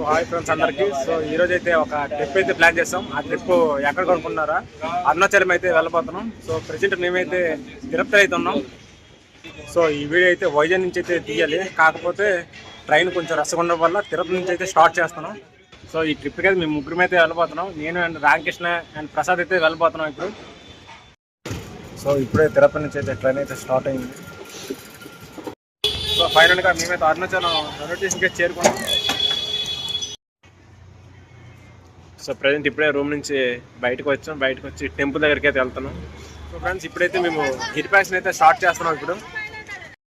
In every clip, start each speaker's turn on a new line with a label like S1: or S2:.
S1: So hi friends అందరికి. So ఈ రోజు అయితే ఒక ట్రిప్ అయితే ప్లాన్ చేస్తాం. ఆ ట్రిప్ ఎక్కడ కొనుక్కున్నారా? అరుణాచలం అయితే వెళ్ళబోతున్నాం. సో ప్రెసెంట్ మేమైతే తిరుపతి అయితే ఉన్నాం. సో ఈ వీడియో అయితే వైజాగ్ నుంచి అయితే తీయాలి. కాకపోతే ట్రైన్ కొంచెం రసగుండం వల్ల తిరుపతి నుంచి అయితే స్టార్ట్ చేస్తున్నాం. సో ఈ ట్రిప్కి అయితే మేము ముగ్గురం అయితే వెళ్ళబోతున్నాం. నేను అండ్ రామకృష్ణ అండ్ ప్రసాద్ అయితే వెళ్ళబోతున్నాం ఇప్పుడు. సో ఇప్పుడే తిరుపతి నుంచి అయితే ట్రైన్ అయితే స్టార్ట్ అయింది. సో ఫైనల్గా మేమైతే అరుణాచలం రైల్వే స్టేషన్కి చేరుకున్నాం. సో ప్రజెంట్ ఇప్పుడే రూమ్ నుంచి బయటకు వచ్చాం. బయటకు వచ్చి టెంపుల్ దగ్గరికి అయితే వెళ్తున్నాం. సో ఫ్రెండ్స్ ఇప్పుడైతే మేము గిరిపాసన్ అయితే స్టార్ట్ చేస్తున్నాం ఇప్పుడు.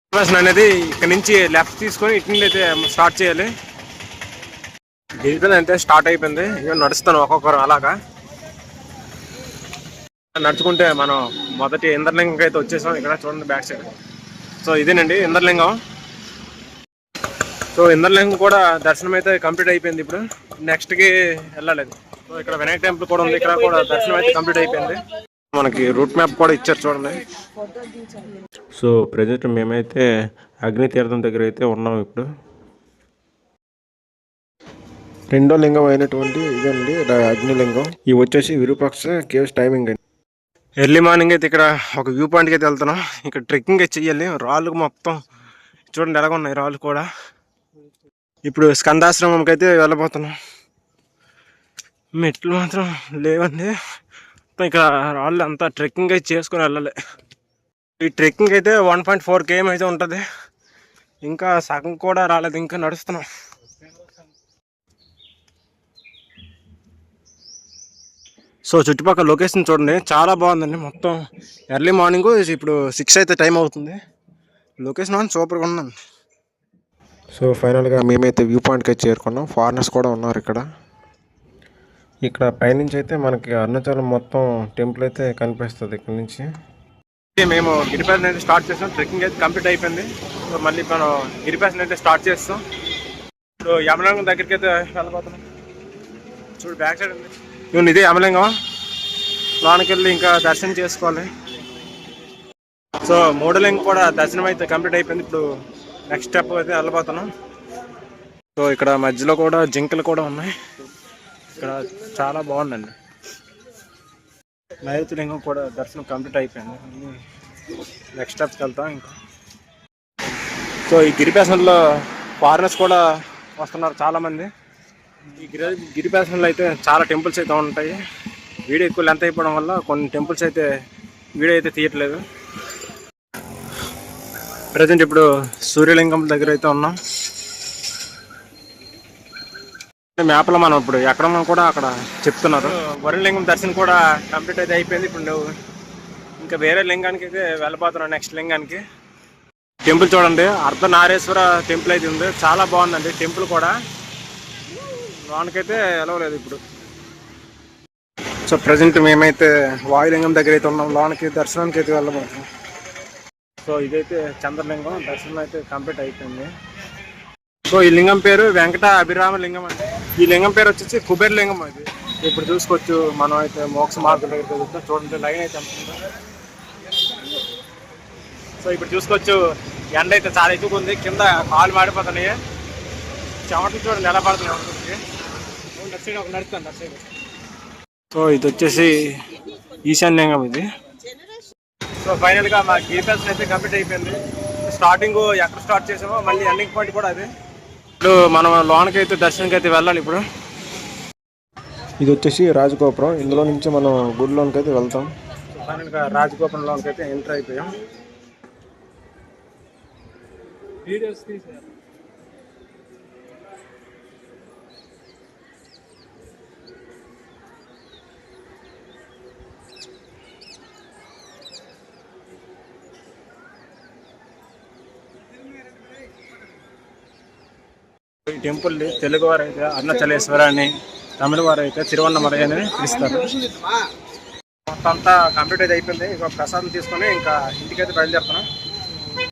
S1: గిరిపాసన్ అనేది ఇక్కడ నుంచి లెఫ్ట్ తీసుకొని ఇటు నుండి అయితే స్టార్ట్ చేయాలి. గిరిపాసన్ అయితే స్టార్ట్ అయిపోయింది. ఇక నడుస్తాను ఒక్కొక్కరు అలాగా. నడుచుకుంటే మనం మొదటి ఇంద్రలింగం అయితే వచ్చేసాం. ఇక్కడ చూడండి బ్యాక్ సైడ్ సో ఇదేనండి ఇంద్రలింగం. సో ఇంద్రలింగం కూడా దర్శనం అయితే కంప్లీట్ అయిపోయింది ఇప్పుడు. నెక్స్ట్కి వెళ్ళాలి సో ఇక్కడ వినాయక టెంపుల్ కూడా ఉంది. ఇక్కడ కూడా దర్శనం అయితే కంప్లీట్ అయిపోయింది. మనకి రూట్ మ్యాప్ కూడా ఇచ్చారు చూడండి. సో ప్రజెంట్ మేమైతే అగ్ని తీర్థం దగ్గర అయితే ఉన్నాం ఇప్పుడు. రెండో లింగం అయినటువంటి ఇదండి అగ్నిలింగం. ఇవి వచ్చేసి విరూపాక్ష కేవ్స్ టైమింగ్ అండి. ఎర్లీ మార్నింగ్ అయితే ఇక్కడ ఒక వ్యూ పాయింట్కి అయితే వెళ్తున్నాం. ఇక్కడ ట్రెక్కింగ్ అయితే చెయ్యాలి. రాళ్ళు మొత్తం చూడండి ఎలాగ ఉన్నాయి రాళ్ళు కూడా. ఇప్పుడు స్కందాశ్రమంకి అయితే వెళ్ళబోతున్నాం. మెట్లు మాత్రం లేవండి. మొత్తం ఇక్కడ రాళ్ళు అంతా ట్రెక్కింగ్ అయితే చేసుకుని వెళ్ళాలి. ఈ ట్రెక్కింగ్ అయితే వన్ పాయింట్ ఫోర్ కేఎం అయితే ఉంటుంది. ఇంకా సగం కూడా రాలేదు ఇంకా నడుస్తున్నాం. సో చుట్టుపక్కల లొకేషన్ చూడండి చాలా బాగుందండి. మొత్తం ఎర్లీ మార్నింగ్ ఇప్పుడు సిక్స్ అయితే టైం అవుతుంది. లొకేషన్ అని సూపర్గా ఉందండి. సో ఫైనల్గా మేమైతే వ్యూ పాయింట్కి అయితే చేరుకున్నాం. ఫారినర్స్ కూడా ఉన్నారు ఇక్కడ. ఇక్కడ పైనుంచి అయితే మనకి అరుణాచలం మొత్తం టెంపుల్ అయితే కనిపిస్తుంది ఇక్కడ నుంచి. మేము గిరిపాస్ అయితే స్టార్ట్ చేస్తాం ట్రెక్కింగ్ అయితే కంప్లీట్ అయిపోయింది. సో మళ్ళీ మనం గిరిపాస్ అయితే స్టార్ట్ చేస్తాం. ఇప్పుడు యమలింగం దగ్గరికి అయితే వెళ్ళబోతున్నాం. చూడు బ్యాక్ సైడ్ ఉంది. ఇవ్వండి ఇదే యమలింగం లోనికి వెళ్ళి ఇంకా దర్శనం చేసుకోవాలి. సో మూడలింగం కూడా దర్శనం అయితే కంప్లీట్ అయిపోయింది. ఇప్పుడు నెక్స్ట్ స్టెప్ అయితే వెళ్ళబోతున్నాం. సో ఇక్కడ మధ్యలో కూడా జింకలు కూడా ఉన్నాయి. ఇక్కడ చాలా బాగుందండి. నైరుతిలింగం కూడా దర్శనం కంప్లీట్ అయిపోయింది. నెక్స్ట్ స్టెప్కి వెళ్తాం ఇంకా. సో ఈ గిరిపేసంలో ఫారినర్స్ కూడా వస్తున్నారు చాలామంది. ఈ గిరి గిరిపేసంలో అయితే చాలా టెంపుల్స్ అయితే ఉంటాయి. వీడియో ఎక్కువ లెంత్ అయిపోవడం వల్ల కొన్ని టెంపుల్స్ అయితే వీడియో అయితే తీయట్లేదు. ప్రజెంట్ ఇప్పుడు సూర్యలింగం దగ్గర అయితే ఉన్నాం. మ్యాప్లో మనం ఇప్పుడు ఎక్కడ ఉన్నాం కూడా అక్కడ చెప్తున్నారు. వరుణలింగం దర్శనం కూడా కంప్లీట్ అయితే అయిపోయింది. ఇప్పుడు నువ్వు ఇంకా వేరే లింగానికి అయితే వెళ్ళబోతున్నావు నెక్స్ట్ లింగానికి. టెంపుల్ చూడండి. అర్ధనారేశ్వర టెంపుల్ అయితే ఉంది. చాలా బాగుందండి టెంపుల్ కూడా. లోనకైతే వెళ్ళలేదు ఇప్పుడు. సో ప్రజెంట్ మేమైతే వాయులింగం దగ్గర అయితే ఉన్నాం. లోనకి దర్శనానికి అయితే వెళ్ళబోతున్నాం. సో ఇదైతే చంద్రలింగం దర్శనం అయితే కంప్లీట్ అయిపోయింది. సో ఈ లింగం పేరు వెంకట అభిరామ లింగం అండి. ఈ లింగం పేరు వచ్చేసి కుబేర్ లింగం అది. ఇప్పుడు చూసుకోవచ్చు మనం అయితే మోక్ష మార్గం దగ్గర చూస్తే చూడండి లైన్ అయితే సో ఇప్పుడు చూసుకోవచ్చు ఎండ అయితే చాలా ఎక్కువగా ఉంది. కింద కాలు మాడిపోతున్నాయి. చెమటలు చూడండి ఎలా పడుతున్నాయి ఉంటుంది సైడ్ ఒక నడుస్తాను సైడ్. సో ఇది వచ్చేసి ఈశాన్యంగం ఇది. సో ఫైనల్గా మా గీపాస్ అయితే కంప్లీట్ అయిపోయింది. స్టార్టింగ్ ఎక్కడ స్టార్ట్ చేసామో మళ్ళీ ఎండింగ్ పాయింట్ కూడా అది. ఇప్పుడు మనం లోనకి అయితే దర్శనంకి అయితే వెళ్ళాలి ఇప్పుడు. ఇది వచ్చేసి రాజగోపురం. ఇందులో నుంచి మనం గుడిలోనికి అయితే వెళ్తాం. ఫైనల్గా రాజగోపురంలోనికి అయితే ఎంటర్ అయిపోయాం. వీడియోస్ తీసారు ఈ టెంపుల్ తెలుగు వారు అయితే అరుణాచలేశ్వర అని తమిళ వారు అయితే తిరువన్నమలై అని పిలుస్తారు. మొత్తం అంతా కంప్లీట్ అయితే అయిపోయింది. ఇక ప్రసాదం తీసుకొని ఇంకా ఇంటికైతే బయలుదేరుతున్నాం.